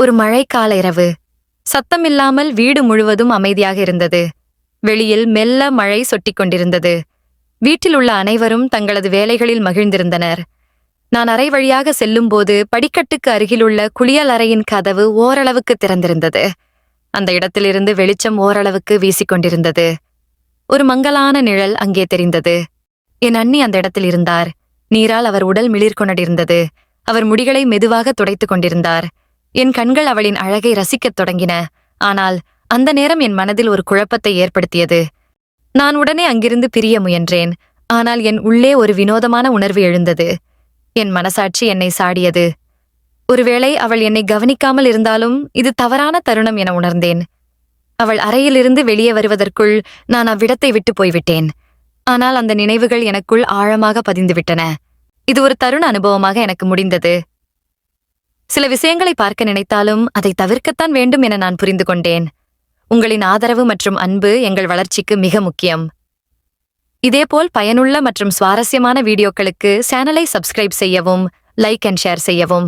ஒரு மழைக்கால இரவு. சத்தமில்லாமல் வீடு முழுவதும் அமைதியாக இருந்தது. வெளியில் மெல்ல மழை சொட்டிக் கொண்டிருந்தது. வீட்டில் உள்ள அனைவரும் தங்களது வேலைகளில் மகிழ்ந்திருந்தனர். நான் அறை வழியாக செல்லும்போது படிக்கட்டுக்கு அருகிலுள்ள குளியல் அறையின் கதவு ஓரளவுக்கு திறந்திருந்தது. அந்த இடத்திலிருந்து வெளிச்சம் ஓரளவுக்கு வீசிக்கொண்டிருந்தது ஒரு மங்கலான நிழல் அங்கே தெரிந்தது. என் அண்ணி அந்த இடத்தில் இருந்தார். நீரால் அவர் உடல் மிளிர் கொண்டிருந்தது அவர் முடிகளை மெதுவாக துடைத்துக் கொண்டிருந்தார். என் கண்கள் அவளின் அழகை ரசிக்கத் தொடங்கின. ஆனால் அந்த நேரம் என் மனதில் ஒரு குழப்பத்தை ஏற்படுத்தியது. நான் உடனே அங்கிருந்து பிரிய முயன்றேன். ஆனால் என் உள்ளே ஒரு வினோதமான உணர்வு எழுந்தது. என் மனசாட்சி என்னை சாடியது. ஒருவேளை அவள் என்னை கவனிக்காமல் இருந்தாலும் இது தவறான தருணம் என உணர்ந்தேன். அவள் அறையிலிருந்து வெளியே வருவதற்குள் நான் அவ்விடத்தை விட்டு போய்விட்டேன். ஆனால் அந்த நினைவுகள் எனக்குள் ஆழமாக பதிந்துவிட்டன. இது ஒரு தருண அனுபவமாக எனக்கு முடிந்தது. சில விஷயங்களை பார்க்க நினைத்தாலும் அதை தவிர்க்கத்தான் வேண்டும் என நான் புரிந்து கொண்டேன். உங்களின் ஆதரவு மற்றும் அன்பு எங்கள் வளர்ச்சிக்கு மிக முக்கியம். இதேபோல் பயனுள்ள மற்றும் சுவாரஸ்யமான வீடியோக்களுக்கு சேனலை சப்ஸ்கிரைப் செய்யவும் லைக் அண்ட் ஷேர் செய்யவும்.